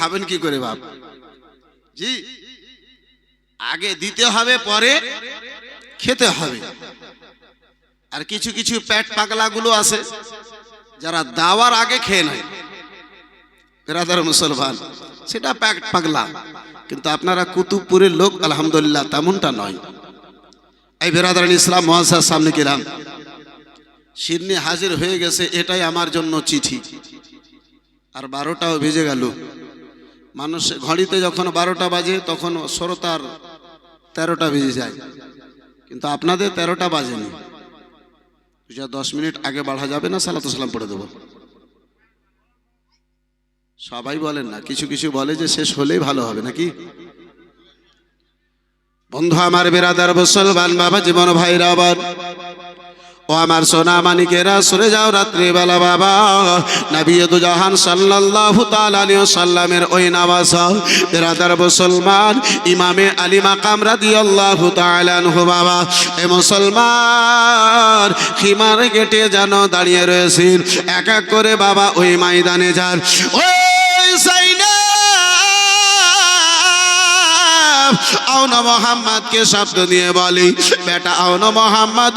খাবেন কি করে বাপ? জি, আগে দিতে হবে, পরে খেতে হবে। আর কিছু কিছু পেট পাগলাগুলো আছে, যারা দাওয়ার আগে খেয়ে নেয়। বেরাদার মুসলমান, সেটা প্যাট পাগলা। কিন্তু আপনারা কুতুবপুরের লোক, আলহামদুলিল্লাহ, তেমনটা নয়। এই বেরাদার ইসলাম মহাসার সামনে গেলাম। সিডনি হাজির হয়ে গেছে, এটাই আমার জন্য চিঠি। আর বারোটাও ভেজে গেল। মানুষ ঘড়িতে যখন বারোটা বাজে, তখন শ্রোতার তেরোটা বেজে যায়। কিন্তু আপনাদের তেরোটা বাজেনি। যা দশ মিনিট আগে বাড়া যাবে না, সালাত সালাম পড়ে দেবো। সবাই বলেন না, কিছু কিছু বলে যে শেষ হলেই ভালো হবে, নাকি? বন্ধু আমার বেরাদার, মুসলমান বাবা, জীবন ভাইরা আবার। ও আমার সোনা মানিকেরা, সরে যাও রাত্রিবেলা বাবা। নবী দু জাহান সাল্লাল্লাহু তাআলা সাল্লামের ওই নামাজ। বেরাদার মুসলমান, ইমামে আলী মাকাম রাদিয়াল্লাহু তাআলা আনহু বাবা। এ মুসলমান, খিমার গেটে যেন দাঁড়িয়ে রয়েছেন। এক এক করে বাবা ওই ময়দানে যান। ওই সাইনা আওনা মোহাম্মদকে শব্দ দিয়ে বলি, বেটা আও আওনা মোহাম্মদ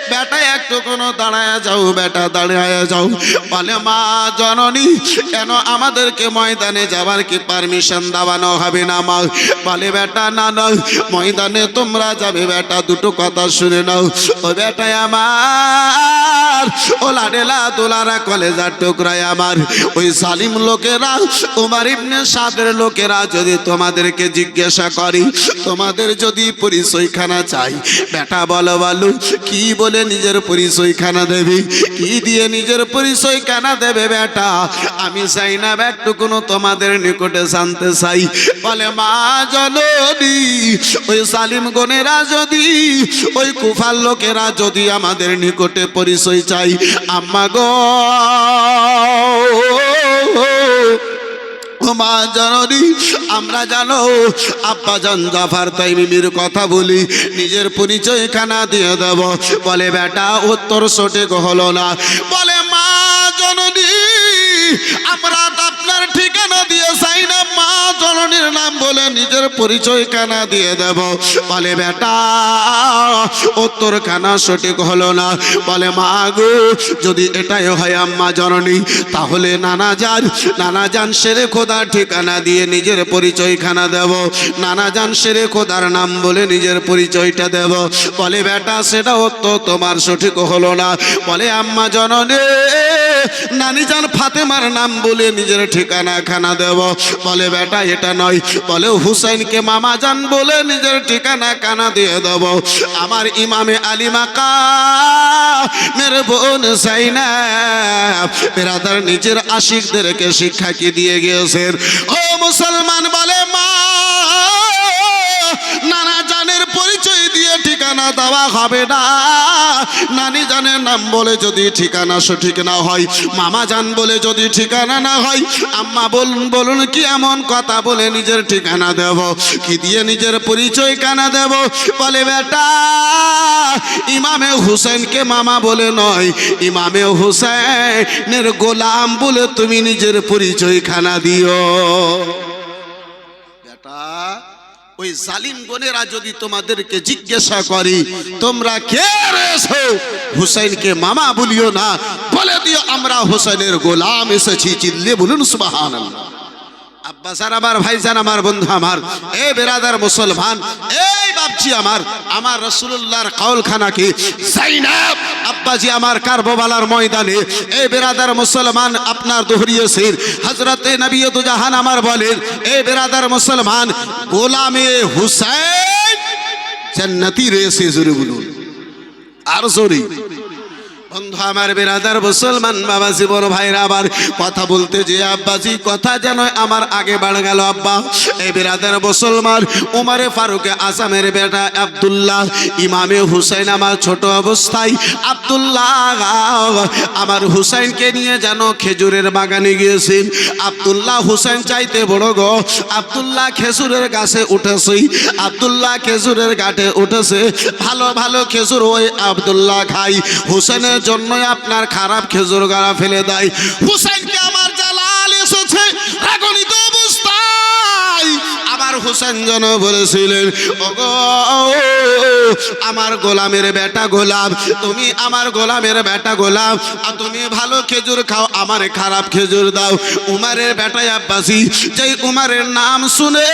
বেটা একটু কোনো দাঁড়ায় যাও, বেটা, দাঁড়ায় যাও। বলে, মা, জননী, কেন আমাদেরকে ময়দানে যাবার কি পারমিশন দেওয়ানো হবে না, মা? বলে, বেটা, না না, ময়দানে তোমরা যাবে, বেটা, দুটো কথা শুনে নাও। ও বেটায় আমার, ও লাডেলা দোলারা কলেজার টুকরায় আমার। ওই সালিম লোকেরা, উমার ইবনে সাদের লোকেরা যদি তোমাদেরকে জিজ্ঞাসা করি, তোমাদের যদি পরিচয়খানা চাই, বেটা, বলো বলো, কি বলে নিজের পরিচয় খানা দেবে? কি দিয়ে নিজের পরিচয় খানা দেবে বেটা? আমি চাই না কোনো তোমাদের নিকটে জানতে চাই। বলে, মা জননী, ওই সালিম গনেরা যদি, ওই কুফার লোকেরা যদি আমাদের নিকটে পরিচয় চাই, আম্মা গো মা জননী? আমরা জানো আব্বাজান জাফার তাইমিমির কথা বলি, নিজের পরিচয় খানা দিয়ে দেব। বলে, বেটা, উত্তর সঠিক হলো না। বলে, মা জননী, আমরা পরিচয় খানা দিয়ে দেব। বলে, বেটা উত্তর খানা সঠিক হলো না। বলে, মা গো, যদি এটাই হয় আম্মা জননী, তাহলে নানা যান নানা যান সেরে খোদার ঠিকানা দিয়ে নিজের পরিচয় খানা দেব। নানা যান সেরে খোদার নাম বলে নিজের পরিচয়টা দেব। বলে, বেটা, সেটা তো তোমার সঠিক হলো না। বলে, আম্মা জননী নানি যান ফাতেমার নাম বলে নিজের ঠিকানা খানা দেব। বলে, বেটা, এটা নয়। বলে, হুসাইনকে মামা যান বলে নিজের ঠিকানা কানা দিয়ে দেব। আমার ইমামে আলিমা কা মেরে বোন সাইনা নিজের আশিকদেরকে শিক্ষা কি দিয়ে গিয়েছেন? ও মুসলমান বলে ঠিকানা দেওয়া হবে না। নানি জানের নাম বলে যদি ঠিকানা সঠিক না হয়, মামা জান বলে যদি ঠিকানা না হয়, আম্মা বলুন বলুন কি এমন কথা বলে নিজের ঠিকানা দেব? কি দিয়ে নিজের পরিচয় কানা দেব? বলে, বেটা, ইমামে হুসেনকে মামা বলে নয়। ইমামে হুসেনের গোলাম বলে তুমি নিজের পরিচয় খানা দিও। ওই জালিম বোনেরা যদি তোমাদেরকে জিজ্ঞাসা করি, তোমরা কে রয়েছো? হুসাইনকে মামা বলিও না, বলে দিও, আমরা হুসাইনের গোলাম এসেছি। চিল্লে বলুন সুবাহান আব্বাসার আমার ভাইজান আমার, বন্ধু আমার, এ বেরাদার মুসলমান, এই বাপজি আমার আমার রসুল্লাহর কাউলখানা কি? জাইনাব আব্বাজি আমার কারবালার ময়দানে এই বেরাদার মুসলমান, আপনার দোহরিয়েছেন হজরতে নবীয়ত জাহান আমার বলেন এই বেরাদার মুসলমান, গোলামে হুসাইন জান্নাতি রয়েছে, জোরে বলুন। আর জোরে। বন্ধু আমার বেরাদার মুসলমান বাবা, জীবন ভাইরা আবার কথা বলতে যে আব্বাজি কথা যেন আমার আগে বাড় গেল আব্বা। এই বেরাদার মুসলমান, উমারে ফারুকে আসামের বেটা আব্দুল্লাহ, ইমামে হুসাইন আমার ছোট অবস্থায় আব্দুল্লাহ, আমার হুসাইনকে নিয়ে যেন খেজুরের বাগানে গিয়েছেন। আব্দুল্লাহ হুসাইন চাইতে বড় গো, আবদুল্লাহ খেজুরের গাছে উঠেছে, আবদুল্লাহ খেজুরের গাঠে উঠেছে, ভালো ভালো খেজুর ওই আবদুল্লাহ খাই হুসেনের জন্যই আপনার খারাপ খেজুর গাড়া ফেলে দেয়। হুসেনকে আমার জালাল এসেছে রাগণিত অবস্থায়। আমার হুসেন যেন বলেছিলেন, ওগো, আমার গোলামের বেটা গোলাম, তুমি আমার গোলামের বেটা গোলাম, আর তুমি ভালো খেজুর খাও, আমার খারাপ খেজুর দাও। উমারের বেটা আব্বাসি, যেই উমারের নাম শুনে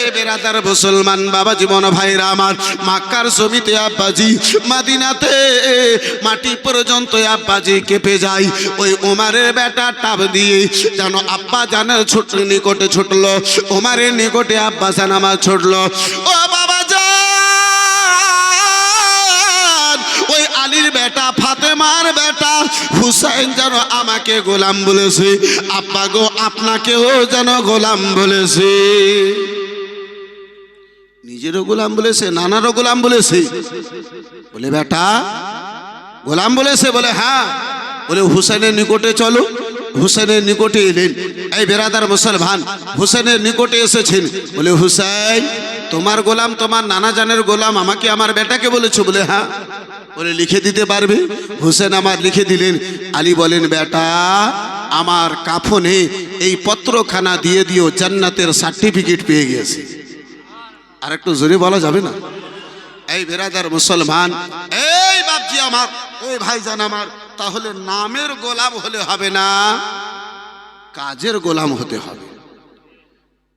এই বেরাদার মুসলমান বাবা জীবন ভাইরা আমার, মাক্কার আব্বাজি, মাদিনাতে মাটি পর্যন্ত আব্বাজি কেঁপে যায়। ওই উমারের বেটা টাপ দিয়ে যেন আব্বা জানের ছোট নিকটে ছুটলো উমারের নিকটে আব্বা জান আমার ছুটলো। ও বাবা জান, ওই আলীর বেটা ফাতেমার বেটা হুসাইন যেন আমাকে গোলাম বলেছে। আব্বা গো, আপনাকেও যেন গোলাম বলেছে। নিজেরও গোলাম বলেছে, নানারও গোলাম বলেছে। বলে, বেটা, গোলাম বলেছে? বলে হ্যাঁ। বলে হুসেনের নিকটে চলো। হুসেনের নিকটে এলেন। এই বেরাদার মুসলমান হুসেনের নিকটে এসেছেন। বলে, হুসাইন, তোমার গোলাম, তোমার নানা জানের গোলাম আমাকে আমার বেটাকে বলেছ। বলে হ্যাঁ। বলে লিখে দিতে পারবে? হুসেন আমার লিখে দিলেন। আলী বলেন, বেটা, আমার কাফনে এই পত্রখানা দিয়ে দিও, জান্নাতের সার্টিফিকেট পেয়ে গেছে আর একটু জোরে বলা যাবে না? এই বেরাদার মুসলমান, এই বাপজি আমার, এই ভাইজান আমার, তাহলে নামের গোলাম হলে হবে না, কাজের গোলাম হতে হবে।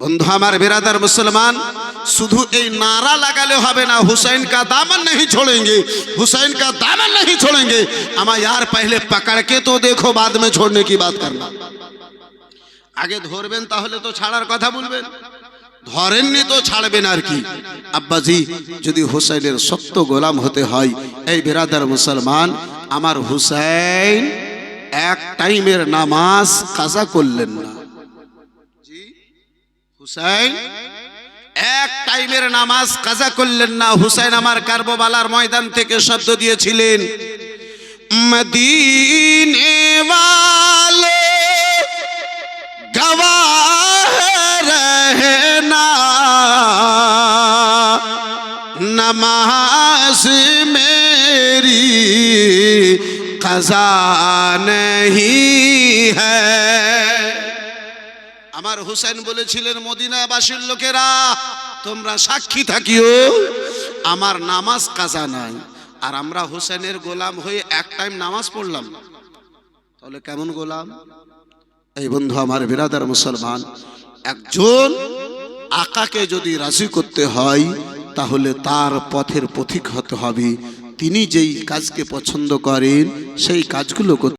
বন্ধু আমার বেরাদার মুসলমান শুধু এই নারা লাগালে হবে না हुसैन का दामन नहीं छोड़ेंगे हुसैन का दामन नहीं छोड़ेंगे हमें यार पहले पकड़ के तो देखो बाद में छोड़ने की बात करना আগে ধরবেন তাহলে তো ছাড়ার কথা বলবেন ধরেননি তো ছাড়বেন আর কি আব্বাজি যদি হুসাইনের সত্য গোলাম হতে হয় এই বেরাদার মুসলমান আমার হুসাইন এক টাইমের নামাজ কাজা করলেন না জি হুসাইন এক টাইমের নামাজ কাজা করলেন না হুসাইন আমার কার্ববালার ময়দান থেকে শব্দ দিয়েছিলেন মদিনে वाले गवाह रहना नमाज मेरी कजा नहीं है আমার হুসেন বলেছিলেন, মদিনাবাসীর লোকেরা, তোমরা সাক্ষী থাকিও। আমার নামাজ কাজা নাই। আর আমরা হুসেনের গোলাম হয়ে এক টাইম নামাজ পড়লাম। তাহলে কেমন গোলাম? এই বন্ধু আমার বিরাদার মুসলমান, একজন আকাকে যদি রাজি করতে হয়, তাহলে তার পথের পথিক হতে হবে। তিনি যেই কাজকে পছন্দ করেন, সেই কাজগুলো করতে